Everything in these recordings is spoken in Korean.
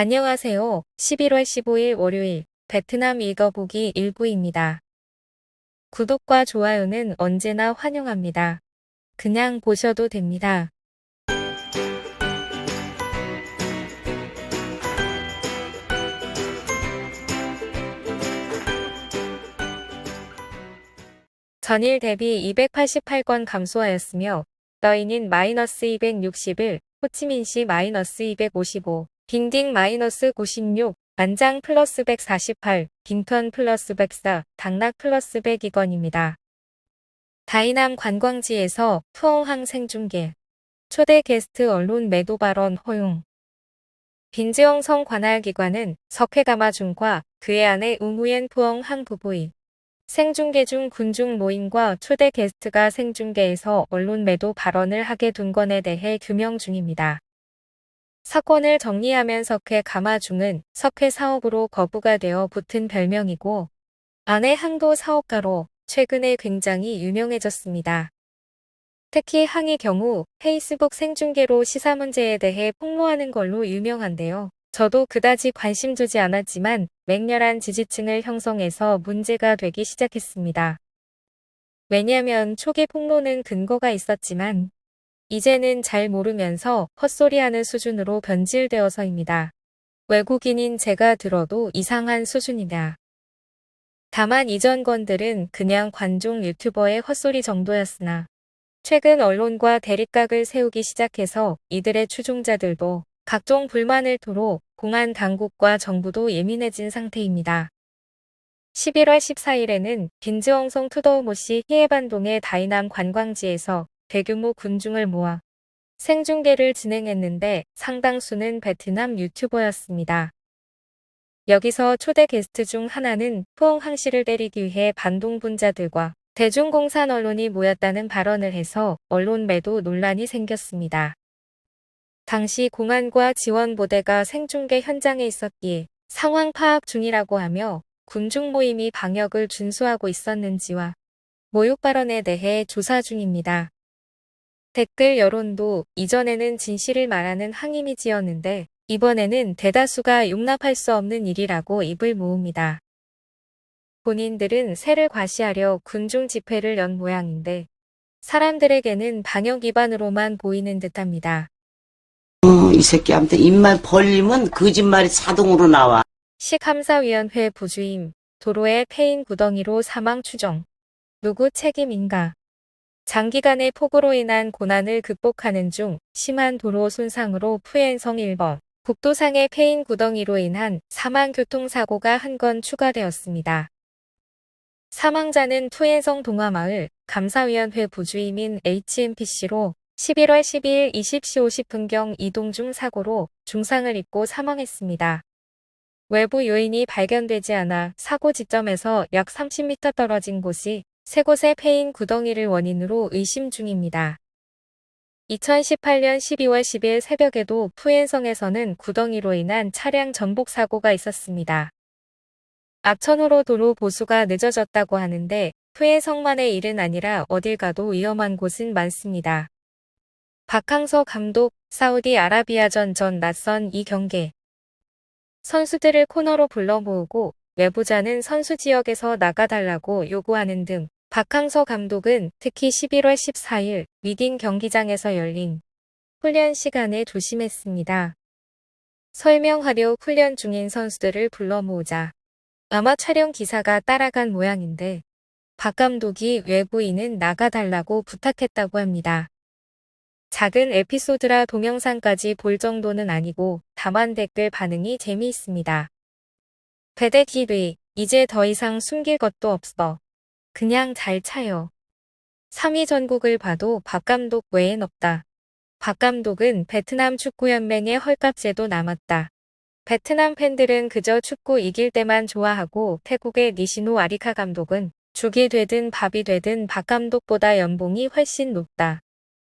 안녕하세요. 11월 15일 월요일 베트남 읽어보기 일부입니다. 구독과 좋아요는 언제나 환영합니다. 그냥 보셔도 됩니다. 전일 대비 288건 감소하였으며 너희는 마이너스 261, 호치민시 마이너스 255, 빙딩 마이너스 96, 안장 플러스 148, 빙턴 플러스 104, 당락 플러스 102건입니다. 다이남 관광지에서 푸엉항 생중계 초대 게스트 언론 매도 발언 허용 빈지영 성 관할기관은 석회가마중과 그의 아내 우무옌 푸엉항 부부의 생중계 중 군중 모임과 초대 게스트가 생중계에서 언론 매도 발언을 하게 둔 건에 대해 규명 중입니다. 사건을 정리하면 석회 가마중은 석회 사업으로 거부가 되어 붙은 별명이고 아내 항도 사업가로 최근에 굉장히 유명해졌습니다. 특히 항의 경우 페이스북 생중계로 시사 문제에 대해 폭로하는 걸로 유명한데요. 저도 그다지 관심 두지 않았지만 맹렬한 지지층을 형성해서 문제가 되기 시작했습니다. 왜냐면 초기 폭로는 근거가 있었지만 이제는 잘 모르면서 헛소리하는 수준으로 변질되어서입니다. 외국인인 제가 들어도 이상한 수준이다. 다만 이전 건들은 그냥 관종 유튜버의 헛소리 정도였으나 최근 언론과 대립각을 세우기 시작해서 이들의 추종자들도 각종 불만을 토로 공안 당국과 정부도 예민해진 상태입니다. 11월 14일에는 빈즈엉성 투더우모시 히에반동의 다이남 관광지에서 대규모 군중을 모아 생중계를 진행했는데 상당수는 베트남 유튜버였습니다. 여기서 초대 게스트 중 하나는 푸엉항 씨를 때리기 위해 반동분자들과 대중공산 언론이 모였다는 발언을 해서 언론 매도 논란이 생겼습니다. 당시 공안과 지원부대가 생중계 현장에 있었기에 상황 파악 중이라고 하며 군중 모임이 방역을 준수하고 있었는지와 모욕 발언에 대해 조사 중입니다. 댓글 여론도 이전에는 진실을 말하는 항이미지였는데 이번에는 대다수가 용납할 수 없는 일이라고 입을 모읍니다. 본인들은 새를 과시하려 군중 집회를 연 모양인데 사람들에게는 방역 위반으로만 보이는 듯합니다. 어, 이 새끼 아무튼 입만 벌리면 거짓말이 자동으로 나와. 시감사위원회 부주임, 도로의 패인 구덩이로 사망 추정. 누구 책임인가? 장기간의 폭우로 인한 고난을 극복하는 중 심한 도로 손상으로 푸엔성 1번 국도상의 패인 구덩이로 인한 사망 교통사고가 한 건 추가되었습니다. 사망자는 투엔성 동화마을 감사위원회 부주임인 HMPC로 11월 12일 20시 50분경 이동 중 사고로 중상을 입고 사망했습니다. 외부 요인이 발견되지 않아 사고 지점에서 약 30m 떨어진 곳이 세 곳의 패인 구덩이를 원인으로 의심 중입니다. 2018년 12월 10일 새벽에도 푸엔성에서는 구덩이로 인한 차량 전복 사고가 있었습니다. 악천후로 도로 보수가 늦어졌다고 하는데 푸엔성만의 일은 아니라 어딜 가도 위험한 곳은 많습니다. 박항서 감독, 사우디아라비아전 전 낯선 이 경기. 선수들을 코너로 불러 모으고 외부자는 선수 지역에서 나가달라고 요구하는 등 박항서 감독은 특히 11월 14일 위딘 경기장에서 열린 훈련 시간에 조심했습니다. 설명하려 훈련 중인 선수들을 불러 모으자 아마 촬영 기사가 따라간 모양인데 박 감독이 외부인은 나가달라고 부탁했다고 합니다. 작은 에피소드라 동영상까지 볼 정도는 아니고 다만 댓글 반응이 재미있습니다. 베데TV 이제 더 이상 숨길 것도 없어. 그냥 잘 차요. 3위 전국을 봐도 박 감독 외엔 없다. 박 감독은 베트남 축구연맹의 헐값제도 남았다. 베트남 팬들은 그저 축구 이길 때만 좋아하고 태국의 니시노 아리카 감독은 죽이 되든 밥이 되든 박 감독보다 연봉이 훨씬 높다.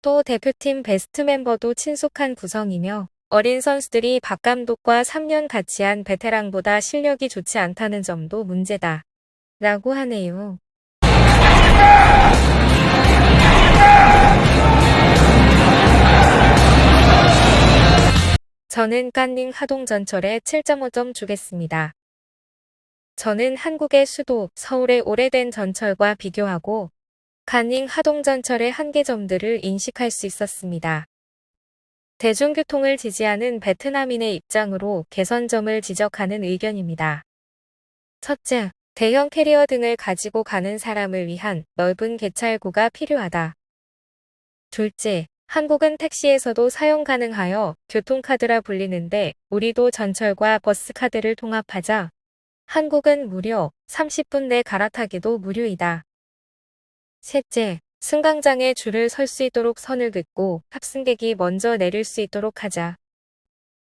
또 대표팀 베스트 멤버도 친숙한 구성이며 어린 선수들이 박 감독과 3년 같이 한 베테랑보다 실력이 좋지 않다는 점도 문제다. 라고 하네요. 저는 깐닝 하동전철에 7.5점 주겠습니다. 저는 한국의 수도 서울의 오래된 전철과 비교하고 깐닝 하동전철의 한계점들을 인식할 수 있었습니다. 대중교통을 지지하는 베트남인의 입장으로 개선점을 지적하는 의견입니다. 첫째, 대형 캐리어 등을 가지고 가는 사람을 위한 넓은 개찰구가 필요하다. 둘째, 한국은 택시에서도 사용 가능하여 교통카드라 불리는데 우리도 전철과 버스카드를 통합하자. 한국은 무려 30분 내 갈아타기도 무료이다. 셋째, 승강장에 줄을 설 수 있도록 선을 긋고 탑승객이 먼저 내릴 수 있도록 하자.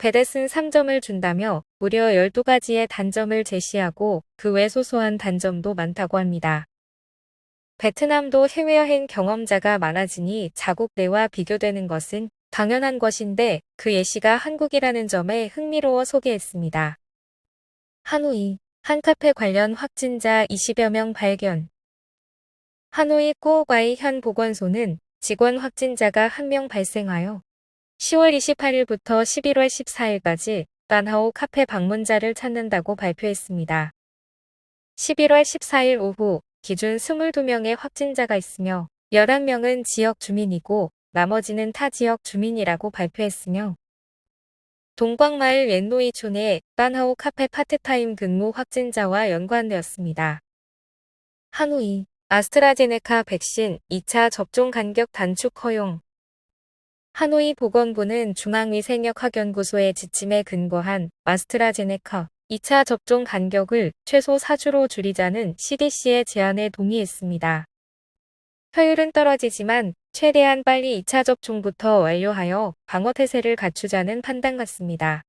베댓은 3점을 준다며 무려 12가지의 단점을 제시하고 그 외 소소한 단점도 많다고 합니다. 베트남도 해외여행 경험자가 많아지니 자국 내와 비교되는 것은 당연한 것인데 그 예시가 한국이라는 점에 흥미로워 소개했습니다. 하노이, 한 카페 관련 확진자 20여 명 발견. 하노이 꾸오과이 현 보건소는 직원 확진자가 한 명 발생하여 10월 28일부터 11월 14일까지 딴하오 카페 방문자를 찾는다고 발표했습니다. 11월 14일 오후 기준 22명의 확진자가 있으며 11명은 지역 주민이고 나머지는 타 지역 주민이라고 발표했으며 동광마을 옌노이촌의 딴하오 카페 파트타임 근무 확진자와 연관되었습니다. 하노이 아스트라제네카 백신 2차 접종 간격 단축 허용 하노이 보건부는 중앙위생역학연구소의 지침에 근거한 아스트라제네카 2차 접종 간격을 최소 4주로 줄이자는 CDC의 제안에 동의했습니다. 효율은 떨어지지만 최대한 빨리 2차 접종부터 완료하여 방어태세를 갖추자는 판단 같습니다.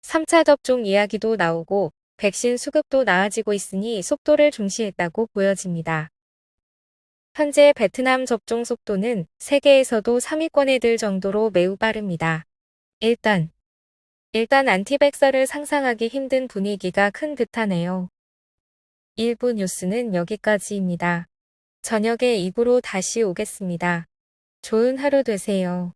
3차 접종 이야기도 나오고 백신 수급도 나아지고 있으니 속도를 중시했다고 보여집니다. 현재 베트남 접종 속도는 세계에서도 3위권에 들 정도로 매우 빠릅니다. 일단, 일단 안티백서를 상상하기 힘든 분위기가 큰 듯하네요. 1부 뉴스는 여기까지입니다. 저녁에 입으로 다시 오겠습니다. 좋은 하루 되세요.